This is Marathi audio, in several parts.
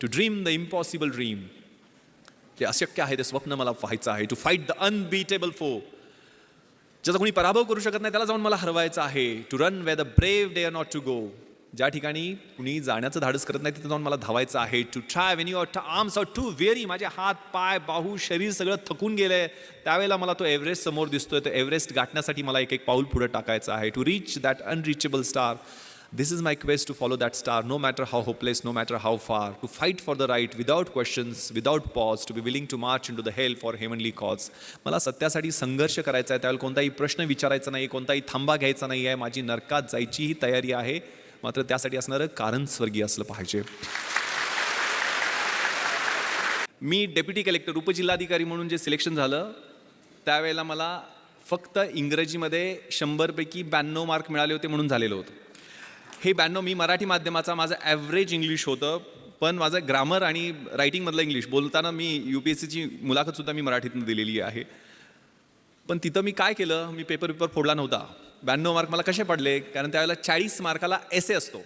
To dream the impossible dream जे अशक्य आहे ते स्वप्न मला व्हायचं आहे. टू फाईट द अनबीटेबल फो ज्याचा कोणी पराभव करू शकत नाही त्याला जाऊन मला हरवायचं आहे. To run way the brave day not to go ज्या ठिकाणी कुणी जाण्याचं धाडस करत नाही तिथे जाऊन मला धावायचं आहे. To try Wien you arms R to very माझे हात पाय बाहू शरीर सगळं थकून गेलंय. त्यावेळेला मला तो एव्हरेस्ट समोर दिसतोय. तर एव्हरेस्ट गाठण्यासाठी मला एक एक पाऊल पुढे टाकायचं आहे. To reach that unreachable star This is my quest to follow that star, no matter how hopeless, no matter how far, to fight for the right without questions, without pause, to be willing to march into the hell for heavenly cause. मला सत्यासाठी संघर्ष करायचा आहे त्यावेळेला कोणताही प्रश्न विचारायचा नाही कोणताही थांबा घ्यायचा नाही आहे माझी नरकात जायचीही तयारी आहे. मात्र त्यासाठी असणारं कारण स्वर्गीय असलं पाहिजे. मी डेप्युटी कलेक्टर उपजिल्हाधिकारी म्हणून जे सिलेक्शन झालं त्यावेळेला मला फक्त इंग्रजीमध्ये शंभरपैकी ब्याण्णव मार्क मिळाले होते म्हणून झालेलं होतं. हे ब्याण्णव मी मराठी माध्यमाचा माझं ॲव्हरेज इंग्लिश होतं पण माझं ग्रामर आणि रायटिंगमधलं इंग्लिश बोलताना मी यू पी एस सीची मुलाखतसुद्धा मी मराठीतून दिलेली आहे. पण तिथं मी काय केलं मी पेपर पेपर फोडला नव्हता. ब्याण्णव मार्क मला कसे पडले? कारण त्यावेळेला चाळीस मार्काला एसे असतो.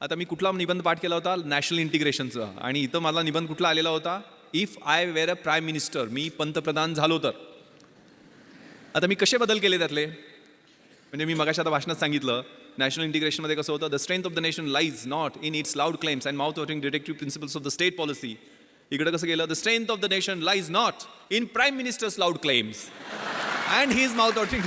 आता मी कुठला निबंध पाठ केला होता? नॅशनल इंटिग्रेशनचा आणि इथं मला निबंध कुठला आलेला होता? If I wear a prime minister मी पंतप्रधान झालो तर. आता मी कसे बदल केले त्यातले? म्हणजे मी मगाशी आता भाषणात सांगितलं नॅशनल इंटिग्रेशनमध्ये कसं होतं the strength of the nation lies not in its loud claims and mouth वॉटिंग detective principles of the state policy इकडे कसं केलं the strength of the nation lies not in prime ministers loud claims and he is mouth वॉटिंग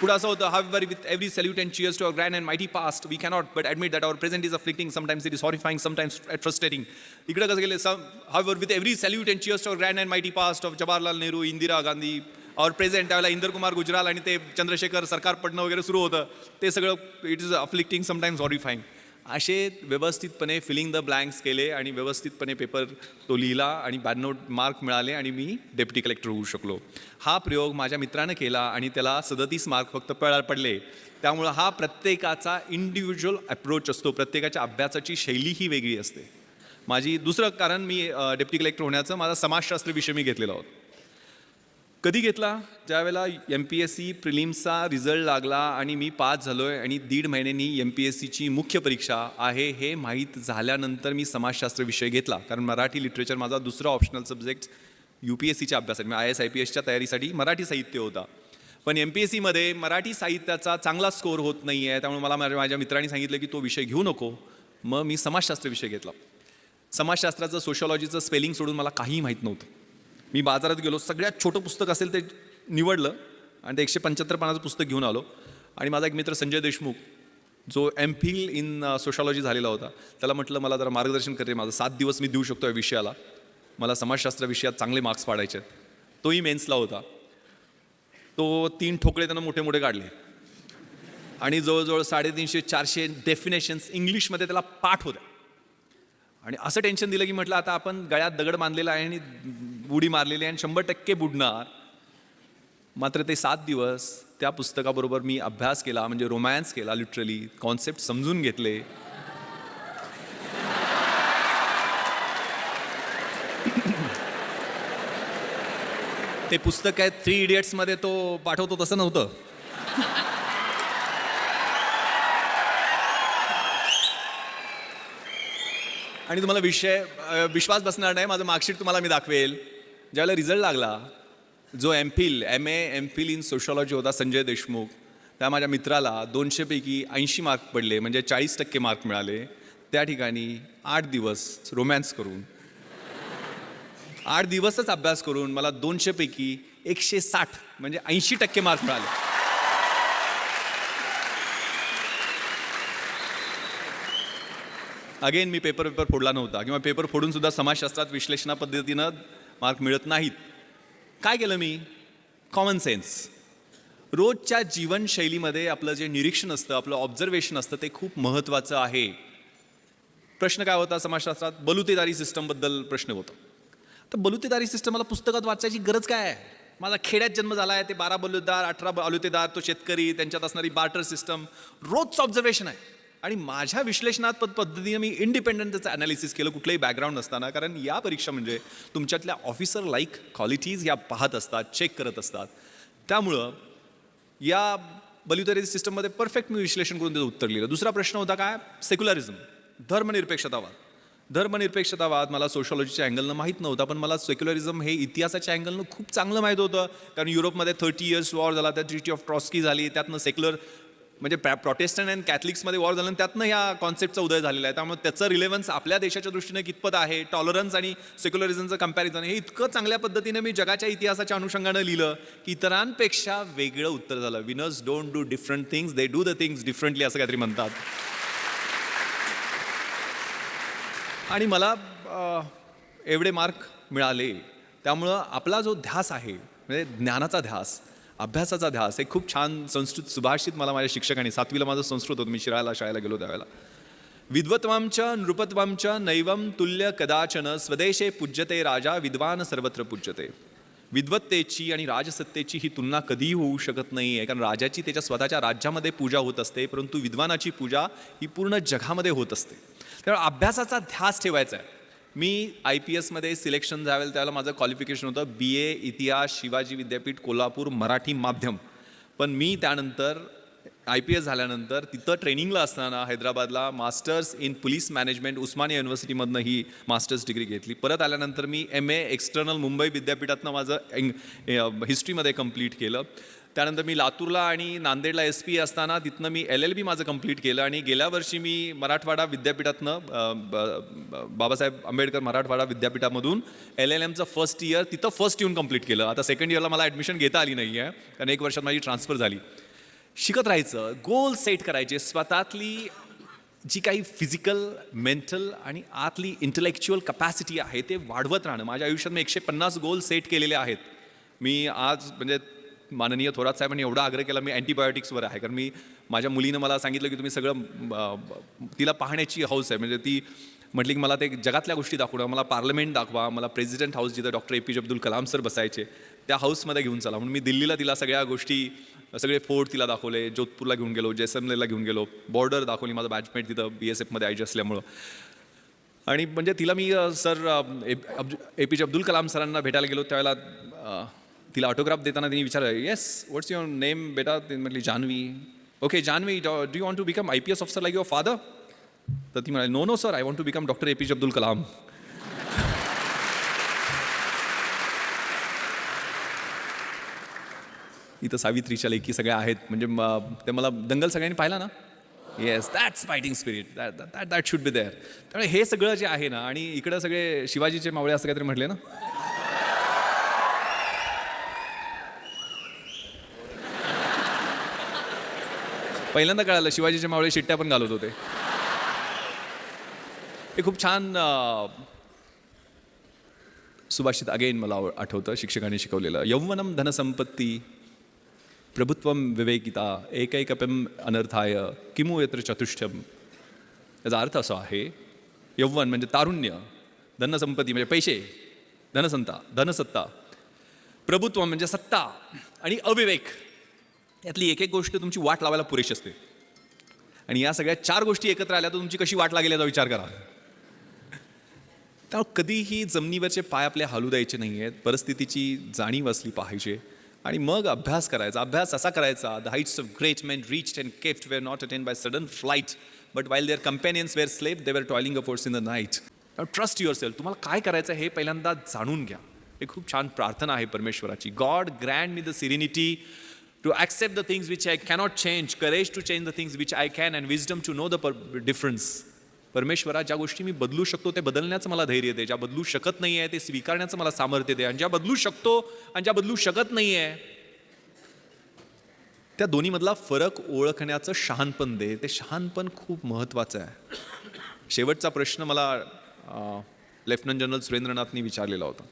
पुढे असं होतं however with every salute and cheers to our grand and mighty past we cannot but admit that our present is अफ्लिक्टिंग sometimes it is horrifying sometimes frustrating इकडे कसं गेलं सम however with every salute and cheers to our grand and mighty past of Jawaharlal Nehru Indira Gandhi और प्रेझेंट त्यावेळेला इंदर कुमार गुजराल आणि ते चंद्रशेखर सरकार पडणं वगैरे सुरू होतं ते सगळं it is afflicting sometimes horrifying असे व्यवस्थितपणे फिलिंग द ब्लँक्स केले आणि व्यवस्थितपणे पेपर तो लिहिला आणि ब्याण्णव मार्क मिळाले आणि मी डेप्युटी कलेक्टर होऊ शकलो. हा प्रयोग माझ्या मित्रानं केला आणि त्याला सदतीस मार्क फक्त पळा पडले. त्यामुळं हा प्रत्येकाचा इंडिव्हिज्युअल अप्रोच असतो. प्रत्येकाच्या अभ्यासाची शैली ही वेगळी असते. माझी दुसरं कारण मी डेप्युटी कलेक्टर होण्याचं माझा समाजशास्त्र विषय मी घेतलेला होता. कधी घेतला? ज्यावेळेला M P S C प्रिलिम्सचा result लागला आणि मी पास झालो आहे आणि दीड महिन्यांनी एम पी एस सीची मुख्य परीक्षा आहे हे माहीत झाल्यानंतर मी समाजशास्त्र विषय घेतला. कारण मराठी लिटरेचर माझा दुसरा optional subject U P S सीच्या अभ्यासासाठी म्हणजे आय एस आय पी एसच्या तयारीसाठी मराठी साहित्य होता. पण एम पी एस सीमध्ये मराठी साहित्याचा चांगला स्कोअर होत नाही आहे त्यामुळे मला माझ्या माझ्या मित्रांनी सांगितलं की तो विषय घेऊ नको. मग मी समाजशास्त्र विषय घेतला. समाजशास्त्राचं सोशॉलॉजीचं स्पेलिंग सोडून मला काहीही माहीत नव्हतं. मी बाजारात गेलो सगळ्यात छोटं पुस्तक असेल ते निवडलं आणि ते एकशे पंच्याहत्तर पानाचं पुस्तक घेऊन आलो. आणि माझा एक मित्र संजय देशमुख जो एम फिल इन सोशॉलॉजी झालेला होता त्याला म्हटलं मला जरा मार्गदर्शन करे माझं सात दिवस मी देऊ शकतो या विषयाला. मला समाजशास्त्र विषयात चांगले मार्क्स पाडायचे आहेत. तोही मेन्सला होता. तो तीन ठोकळे त्यांना मोठे मोठे काढले. आणि जवळजवळ साडेतीनशे चारशे डेफिनेशन्स इंग्लिशमध्ये त्याला पाठ होत्या. आणि असं टेन्शन दिलं की म्हटलं आता आपण गळ्यात दगड बांधलेला आहे आणि उडी मारलेली आहे आणि शंभर टक्के बुडणार. मात्र ते सात दिवस त्या पुस्तकाबरोबर मी अभ्यास केला म्हणजे रोमॅन्स केला लिटरली कॉन्सेप्ट समजून घेतले. ते पुस्तक आहे थ्री इडियट्समध्ये तो पाठवतो तसं नव्हतं. आणि तुम्हाला विषय विश्वास बसणार नाही माझं मार्कशीट तुम्हाला मी दाखवेल. ज्यावेळेला रिझल्ट लागला जो M Phil M A M fill in sociology होता संजय देशमुख त्या माझ्या मित्राला दोनशेपैकी ऐंशी मार्क पडले म्हणजे चाळीस टक्के मार्क मिळाले. त्या ठिकाणी आठ दिवस रोमॅन्स करून आठ दिवसच अभ्यास करून मला दोनशेपैकी एकशे साठ म्हणजे ऐंशी टक्के मार्क मिळाले. अगेन मी पेपर पेपर फोडला नव्हता किंवा पेपर फोडून सुद्धा समाजशास्त्रात विश्लेषणा पद्धतीनं मार्क मिळत नाहीत. काय केलं मी? कॉमन सेन्स रोजच्या जीवनशैलीमध्ये आपलं जे निरीक्षण असतं आपलं ऑब्झर्वेशन असतं ते खूप महत्त्वाचं आहे. प्रश्न काय होता समाजशास्त्रात? बलुतेदारी सिस्टमबद्दल प्रश्न होता. तर बलुतेदारी सिस्टम मला पुस्तकात वाचायची गरज काय आहे? माझा खेड्यात जन्म झाला आहे ते बारा बलुतेदार अठरा बलुतेदार तो शेतकरी त्यांच्यात असणारी बार्टर सिस्टम रोजचं ऑब्झर्वेशन आहे. आणि माझ्या विश्लेषणात पद पद्धतीने मी इंडिपेंडंट त्याचं अनालिसिस केलं कुठलंही बॅकग्राऊंड नसताना. कारण या परीक्षा म्हणजे तुमच्यातल्या ऑफिसर लाईक क्वालिटीज या पाहत असतात चेक करत असतात. त्यामुळं या बलितरी सिस्टममध्ये परफेक्ट मी विश्लेषण करून त्याचं उत्तर लिहिलं. दुसरा प्रश्न होता काय? सेक्युलरिझम धर्मनिरपेक्षतावाद. धर्मनिरपेक्षतावाद मला सोशॉलॉजीच्या अँगलनं माहीत नव्हता पण मला सेक्युलरिझम हे इतिहासाच्या अँगलनं खूप चांगलं माहीत होतं. कारण युरोपमध्ये थर्टी इयर्स वॉर झाला त्या ट्रिटी ऑफ ट्रॉस्की झाली त्यातनं सेक्युलर म्हणजे प्रॅ प्रॉटेस्टंट अँड कॅथलिक्समध्ये वॉर झालं आणि त्यातनं ह्या कॉन्सेप्टचा उदय झालेला आहे. त्यामुळे त्याचं रिलेव्हन्स आपल्या देशाच्या दृष्टीने कितपत आहे टॉलरन्स आणि सेक्युलरिझमचं कंपॅरिझन हे इतकं चांगल्या पद्धतीने मी जगाच्या इतिहासाच्या अनुषंगानं लिहिलं की इतरांपेक्षा वेगळं उत्तर झालं. Winners don't do different things they do the things differently असं काहीतरी म्हणतात. आणि मला एवढे मार्क मिळाले. त्यामुळं आपला जो ध्यास आहे म्हणजे ज्ञानाचा ध्यास अभ्यासाचा ध्यास. हे खूप छान संस्कृत सुभाषित मला माझ्या शिक्षकांनी सातवीला माझं संस्कृत होतं मी शिरायला शाळेला गेलो त्यावेळेला. विद्वत्वामच्या नृपत्वांच नैवम तुल्य कदाचन स्वदेशे पूज्यते राजा विद्वान सर्वत्र पूज्यते. विद्वत्तेची आणि राजसत्तेची ही तुलना कधीही होऊ शकत नाही आहे कारण राजाची त्याच्या स्वतःच्या राज्यामध्ये पूजा होत असते परंतु विद्वानाची पूजा ही पूर्ण जगामध्ये होत असते. त्यामुळे अभ्यासाचा ध्यास ठेवायचा आहे. मी आय पी एसमध्ये सिलेक्शन जावेल त्यावेळेला माझं क्वालिफिकेशन होतं बी ए इतिहास शिवाजी विद्यापीठ कोल्हापूर मराठी माध्यम. पण मी त्यानंतर आय पी एस झाल्यानंतर तिथं ट्रेनिंगला असताना हैदराबादला masters in police management Osmania युनिव्हर्सिटीमधनं he masters degree घेतली. परत आल्यानंतर मी एम ए एक्सटर्नल मुंबई विद्यापीठातनं माझं एंग हिस्ट्रीमध्ये कंप्लीट केलं. त्यानंतर मी लातूरला आणि नांदेडला एस पी असताना तिथनं मी एल एल बी माझं कंप्लीट केलं आणि गेल्या वर्षी मी मराठवाडा विद्यापीठातनं ब- ब- Babasaheb Ambedkar Marathwada विद्यापीठामधून L L एमचं first year तिथं फर्स्ट येऊन कंप्लीट केलं. आता सेकंड इयरला मला ॲडमिशन घेता आली नाही आहे कारण एक वर्षात माझी ट्रान्सफर झाली. शिकत राहायचं गोल सेट करायचे स्वतःतली जी काही फिजिकल मेंटल आणि आतली इंटलेक्च्युअल कपॅसिटी आहे ते वाढवत राहणं. माझ्या आयुष्यात मी एकशे पन्नास गोल सेट केलेले आहेत. मी आज म्हणजे माननीय थोरात साहेबांनी एवढा आग्रह केला मी अँटीबायोटिक्सवर आहे. कारण मी माझ्या मुलीनं मला सांगितलं की तुम्ही सगळं ब- तिला पाहण्याची हौस आहे. म्हणजे ती म्हटली की मला ते जगातल्या गोष्टी दाखवणं मला पार्लमेंट दाखवा मला प्रेसिडेंट हाऊस जिथं डॉक्टर ए पी जे अब्दुल कलाम सर बसायचे त्या हाऊसमध्ये घेऊन चला. म्हणून मी दिल्लीला तिला सगळ्या गोष्टी सगळे फोर्ट तिला दाखवले जोधपूरला घेऊन गेलो जैसलमेरला घेऊन गेलो बॉर्डर दाखवली माझं बॅचमेट तिथं बी एस एफमध्ये आयजी असल्यामुळं. आणि म्हणजे तिला मी sir A A A P जे अब्दुल कलाम सरांना भेटायला गेलो त्यावेळेला तिला ऑटोग्राफ देताना तिने विचारलं येस व्हॉट्स युअर नेम बेटा? ती म्हटली Janhvi okay Janhvi do you want to become I P S officer like your father तर ती म्हणाली no no sir I want to become doctor A P जे अब्दुल कलाम इथं सावित्रीच्या लेखी सगळ्या आहेत. म्हणजे ते मला दंगल सगळ्यांनी पाहिला ना? Yes that's fighting spirit that that that should be there त्यामुळे हे सगळं जे आहे ना आणि इकडं सगळे शिवाजीचे मावळे असं काहीतरी म्हटले ना? पहिल्यांदा कळालं शिवाजीचे मावळे शिट्ट्या पण घालत होते. हे खूप छान सुभाषित अगेन मला आव- आठवतं शिक्षकांनी शिकवलेलं. यौवनम धनसंपत्ती प्रभुत्वम विवेकिता एकैकपम अनर्थाय किमू यत्र चतुष्टम याचा अर्थ असा आहे यौवन म्हणजे तारुण्य धनसंपत्ती म्हणजे पैसे धनसंता धनसत्ता. प्रभुत्व म्हणजे सत्ता आणि अविवेक. यातली एक एक गोष्ट तुमची वाट लावायला पुरेशी असते. आणि या सगळ्या चार गोष्टी एकत्र आल्या तर तुमची कशी वाट लागेल याचा विचार करा. त्यामुळे कधीही जमिनीवरचे पाय आपले हालू द्यायचे नाही आहेत परिस्थितीची जाणीव असली पाहिजे. आणि मग अभ्यास करायचा अभ्यास असा करायचा the heights of great main reach and kept wear not attain by sudden flight but while there कंपॅनियन्स wear slab they were toiling a force in the night trust your self तुम्हाला काय करायचं हे पहिल्यांदा जाणून घ्या. हे खूप छान प्रार्थना आहे परमेश्वराची. God grand me the सिरिनिटी to accept the things which I cannot change courage to change the things which I can and wisdom to know the difference परमेश्वरा ज्या गोष्टी मी बदलू शकतो ते बदलण्याचं मला धैर्य दे. ज्या बदलू शकत नाही आहे ते स्वीकारण्याचं मला सामर्थ्य दे. आणि ज्या बदलू शकतो आणि ज्या बदलू शकत नाही आहे त्या दोन्हीमधला फरक ओळखण्याचं शहाणपण दे. ते शहाणपण खूप महत्त्वाचं आहे. शेवटचा प्रश्न मला लेफ्टनंट जनरल सुरेंद्रनाथनी विचारलेला होता.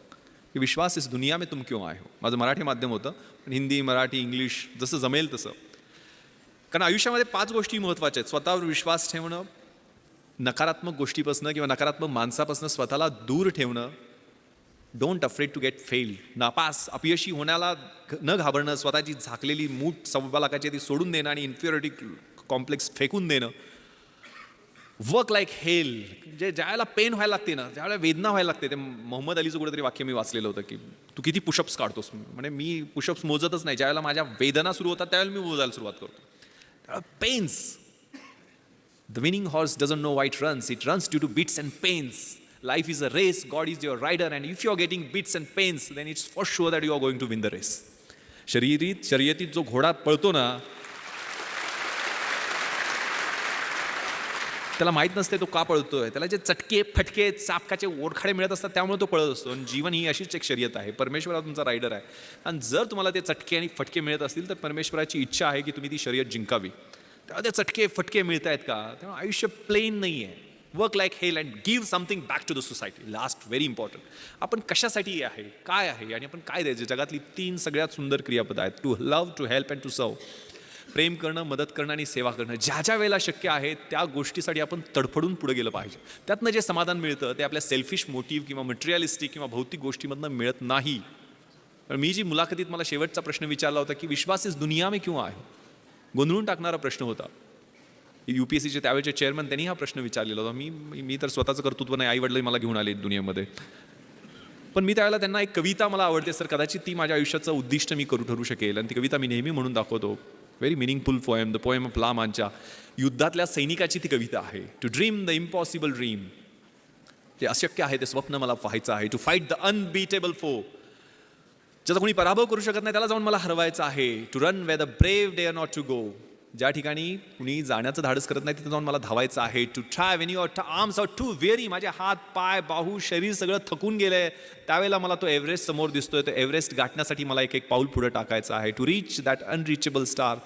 की विश्वास इस दुनिया में तुम क्यों आए हो? माझं मराठी माध्यम होतं पण हिंदी मराठी इंग्लिश जसं जमेल तसं. कारण आयुष्यामध्ये पाच गोष्टी महत्त्वाच्या आहेत. स्वतःवर विश्वास ठेवणं नकारात्मक गोष्टीपासनं किंवा नकारात्मक माणसापासून स्वतःला दूर ठेवणं don't afraid to get fail नापास अपयशी होण्याला न घाबरणं स्वतःची झाकलेली मूठ सव्वा लाखाची ती सोडून देणं आणि इन्फिरिटी कॉम्प्लेक्स फेकून देणं वर्क लाईक हेल जे ज्यावेळेला पेन व्हायला लागते ना ज्यावेळेला वेदना व्हायला लागते ते मोहम्मद अलीचं कुठेतरी वाक्य मी वाचलेलं होतं की तू किती पुशअप्स काढतोस. म्हणजे मी पुशअप्स मोजतच नाही. ज्यावेळेला माझ्या वेदना सुरू होतात त्यावेळेला मी मोजायला सुरुवात करतो. त्यावेळेला pens the winning horse doesn't know वाईट runs it runs due to bits and pens life is a race God is your rider and if you R getting bits and pens then it's for sure that you R going to win the race शरीरीत शर्यतीत जो घोडा पळतो ना त्याला माहीत नसते तो का पळतोय. त्याला जे चटके फटके चापकाचे ओरखाडे मिळत असतात त्यामुळे तो पळत असतो. आणि जीवन ही अशीच एक शर्यत आहे. परमेश्वर हा तुमचा रायडर आहे. आणि जर तुम्हाला ते चटके आणि फटके मिळत असतील तर परमेश्वराची इच्छा आहे की तुम्ही ती शर्यत जिंकावी. तेव्हा ते चटके फटके मिळत आहेत का? तेव्हा आयुष्य प्लेन नाही आहे work like Hale and give something back to the society last very important आपण कशासाठी आहे? काय आहे? आणि आपण काय द्यायचं? जगातली तीन सगळ्यात सुंदर क्रियापद आहेत. To love to help and to serve प्रेम करणं मदत करणं आणि सेवा करणं ज्या ज्या वेळेला शक्य आहे त्या गोष्टीसाठी आपण तडफडून पुढे गेलं पाहिजे. त्यातनं जे समाधान मिळतं ते आपल्या सेल्फिश मोटिव्ह किंवा मटेरियलिस्टिक किंवा भौतिक गोष्टीमधनं मिळत नाही. पण मी जी मुलाखतीत मला शेवटचा प्रश्न विचारला होता की विश्वास इस दुनिया में क्यों आहे? गोंधळून टाकणारा प्रश्न होता. यू पी एस सीचे त्यावेळेचे चेअरमन त्यांनी हा प्रश्न विचारलेला होता. मी मी तर स्वतःचं कर्तृत्व नाही आई वडील मला घेऊन आले दुनियेमध्ये. पण मी त्यावेळेला त्यांना एक कविता मला आवडते सर कदाचित ती माझ्या आयुष्याचं उद्दिष्ट मी करू ठरू शकेल. आणि ती कविता मी नेहमी म्हणून दाखवतो. Very meaningful poem the poem of लामांच्या युद्धातल्या सैनिकाची ती कविता आहे. To dream the impossible dream जे अशक्य आहे ते स्वप्न मला पाहायचं आहे. टू फाईट द अनबीटेबल फो ज्याचा कोणी पराभव करू शकत नाही त्याला जाऊन मला हरवायचं आहे. To run way the brave day not to go ज्या ठिकाणी कुणी जाण्याचं धाडस करत नाही तिथे जाऊन मला धावायचं आहे. To try Wien your arms R to very माझे हात पाय बाहू शरीर सगळं थकून गेलंय. त्यावेळेला मला तो एव्हरेस्ट समोर दिसतोय. तो एव्हरेस्ट गाठण्यासाठी मला एक एक पाऊल पुढे टाकायचं आहे. To reach that unreachable star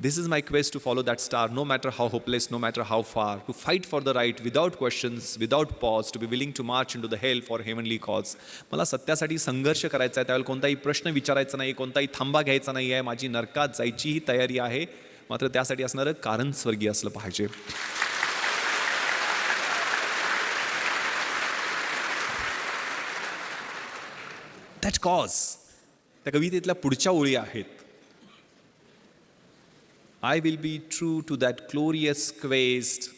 this is my quest to follow that star no matter how hopeless no matter how फार to fight for the right without questions without pause to be willing to March in to the help for heavenly cause मला सत्यासाठी संघर्ष करायचा आहे. त्यावेळेला कोणताही प्रश्न विचारायचा नाही कोणताही थांबा घ्यायचा नाही आहे माझी नरकात जायचीही तयारी आहे. मात्र त्यासाठी असणारं कारण स्वर्गीय असलं पाहिजे. दॅट कॉज त्या कवितेतल्या पुढच्या ओळी आहेत. I will be true to that glorious quest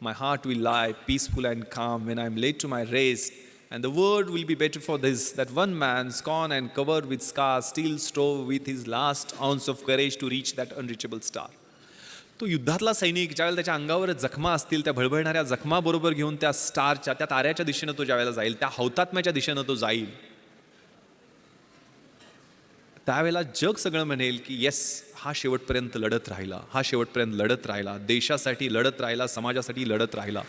my heart will lie peaceful and काम when I am late to my rest and the word will be better for this that one man, scorned and covered with scars, steel strove with his last ounce of courage to reach that unreachable star तो युद्धातला सैनिक ज्यावेळेला त्याच्या अंगावर जखमा असतील त्या भळभळणाऱ्या जखमाबरोबर घेऊन त्या स्टारच्या त्या ताऱ्याच्या दिशेनं तो ज्यावेळेला जाईल त्या हौतात्म्याच्या दिशेनं तो जाईल. त्यावेळेला जग सगळं म्हणेल की येस हा शेवटपर्यंत लढत राहिला हा शेवटपर्यंत लढत राहिला देशासाठी लढत राहिला समाजासाठी लढत राहिला.